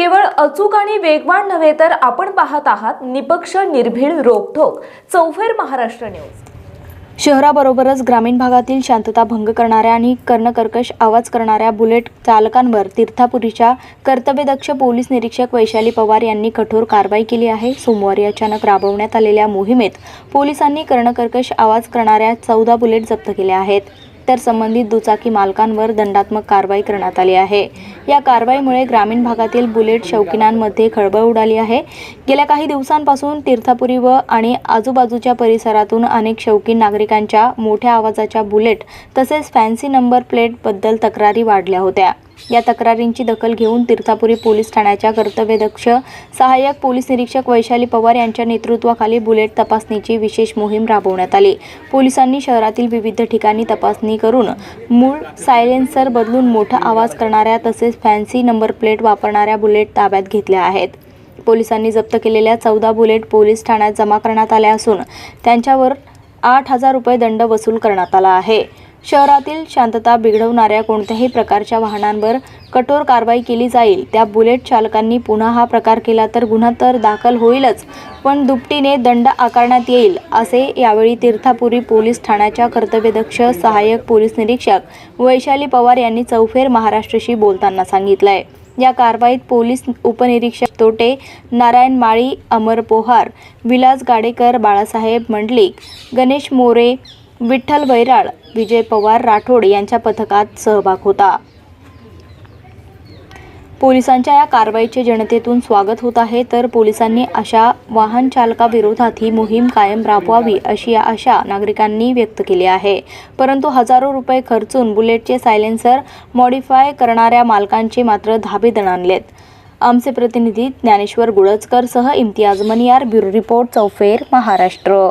केवळ अचूक आणि वेगवान नव्हे तर आपण पाहत आहात निपक्ष निर्भीड रोखोक चौफेर महाराष्ट्र न्यूज. शहराबरोबरच ग्रामीण भागातील शांतता भंग करणाऱ्या आणि कर्णकर्कश आवाज करणाऱ्या बुलेट चालकांवर तीर्थापुरीच्या कर्तव्यदक्ष पोलीस निरीक्षक वैशाली पवार यांनी कठोर कारवाई केली आहे. सोमवारी अचानक राबवण्यात आलेल्या मोहिमेत पोलिसांनी कर्णकर्कश आवाज करणाऱ्या चौदा बुलेट जप्त केल्या आहेत. तर संबंधित दुचाकी मालकांवर दंडात्मक कारवाई करण्यात आली आहे. या कारवाईमुळे ग्रामीण भागातील बुलेट शौकीनांमध्ये खळबळ उडाली आहे. गेल्या काही दिवसांपासून तीर्थापुरी व आणि आजूबाजूच्या परिसरातून अनेक शौकीन नागरिकांच्या मोठ्या आवाजाच्या बुलेट तसेच फॅन्सी नंबर प्लेटबद्दल तक्रारी वाढल्या होत्या. या तक्रारींची दखल घेऊन तीर्थापुरी पोलीस ठाण्याच्या कर्तव्यदक्ष सहाय्यक पोलीस निरीक्षक वैशाली पवार यांच्या नेतृत्वाखाली बुलेट तपासणीची विशेष मोहीम राबवण्यात आली. पोलिसांनी शहरातील विविध ठिकाणी तपासणी करून मूळ सायलेन्सर बदलून मोठा आवाज करणाऱ्या तसेच फॅन्सी नंबर प्लेट वापरणाऱ्या बुलेट ताब्यात घेतल्या आहेत. पोलिसांनी जप्त केलेल्या चौदा बुलेट पोलीस ठाण्यात जमा करण्यात आल्या असून त्यांच्यावर आठ हजार रुपये दंड वसूल करण्यात आला आहे. शहरातील शांतता बिघडवणाऱ्या कोणत्याही प्रकारच्या वाहनांवर कठोर कारवाई केली जाईल. त्या बुलेट चालकांनी पुन्हा हा प्रकार केला तर गुन्हा तर दाखल होईलच पण दुपटीने दंड आकारण्यात येईल असे यावेळी तीर्थापुरी पोलीस ठाण्याच्या कर्तव्यदक्ष सहाय्यक पोलीस निरीक्षक वैशाली पवार यांनी चौफेर महाराष्ट्रशी बोलताना सांगितलं आहे या कारवाईत पोलीस उपनिरीक्षक तोटे नारायण माळी अमर पोहार विलास गाडेकर बाळासाहेब मंडलिक गणेश मोरे विठ्ठल वैराळ विजय पवार राठोड यांच्या पथकात सहभाग होता. पोलिसांच्या या कारवाईचे जनतेतून स्वागत होत आहे तर पोलिसांनी अशा वाहन चालकाविरोधात ही मोहीम कायम राबवावी अशी आशा नागरिकांनी व्यक्त केली आहे. परंतु हजारो रुपये खर्चून बुलेटचे सायलेन्सर मॉडिफाय करणाऱ्या मालकांचे मात्र धाबे दणाणलेत. आमचे प्रतिनिधी ज्ञानेश्वर गुळजकर सह इम्तियाज मनियार ब्युरो रिपोर्ट चौफेर महाराष्ट्र.